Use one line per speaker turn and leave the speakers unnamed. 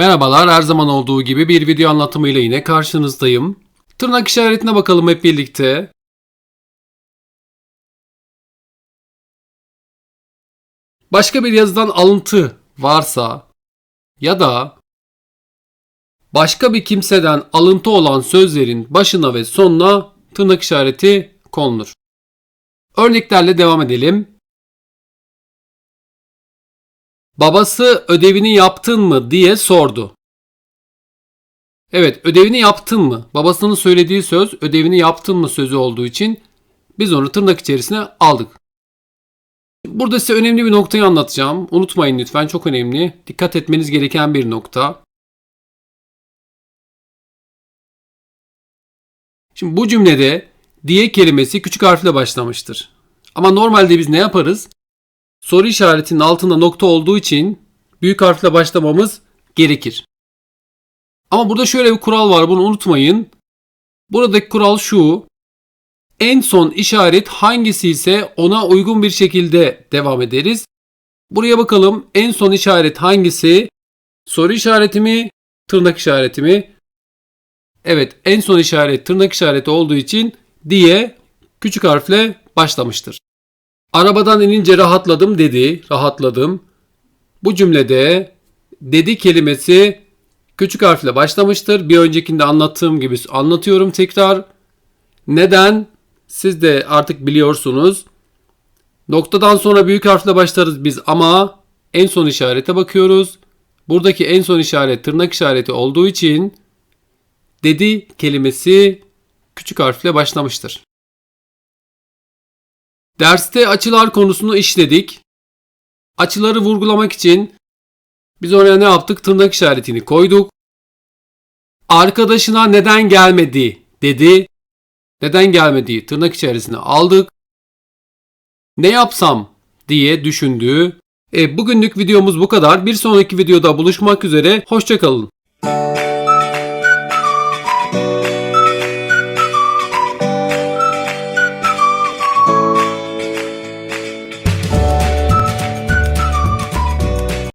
Merhabalar, her zaman olduğu gibi bir video anlatımıyla yine karşınızdayım. Tırnak işaretine bakalım hep birlikte. Başka bir yazıdan alıntı varsa ya da başka bir kimseden alıntı olan sözlerin başına ve sonuna tırnak işareti konulur. Örneklerle devam edelim. Babası ödevini yaptın mı diye sordu. Evet, ödevini yaptın mı? Babasının söylediği söz ödevini yaptın mı sözü olduğu için biz onu tırnak içerisine aldık. Burada size önemli bir noktayı anlatacağım. Unutmayın lütfen çok önemli. Dikkat etmeniz gereken bir nokta. Şimdi bu cümlede diye kelimesi küçük harfle başlamıştır. Ama normalde biz ne yaparız? Soru işaretinin altında nokta olduğu için büyük harfle başlamamız gerekir. Ama burada şöyle bir kural var bunu unutmayın. Buradaki kural şu. En son işaret hangisi ise ona uygun bir şekilde devam ederiz. Buraya bakalım en son işaret hangisi? Soru işareti mi? Tırnak işareti mi? Evet en son işaret tırnak işareti olduğu için diye küçük harfle başlamıştır. Arabadan inince rahatladım dedi. Rahatladım. Bu cümlede dedi kelimesi küçük harfle başlamıştır. Bir öncekinde anlattığım gibi anlatıyorum tekrar. Neden? Siz de artık biliyorsunuz. Noktadan sonra büyük harfle başlarız biz ama en son işarete bakıyoruz. Buradaki en son işaret tırnak işareti olduğu için dedi kelimesi küçük harfle başlamıştır. Derste açılar konusunu işledik. Açıları vurgulamak için biz oraya ne yaptık? Tırnak işaretini koyduk. Arkadaşına neden gelmedi dedi. Neden gelmediği tırnak içerisine aldık. Ne yapsam diye düşündü. E, bugünlük videomuz bu kadar. Bir sonraki videoda buluşmak üzere. Hoşçakalın.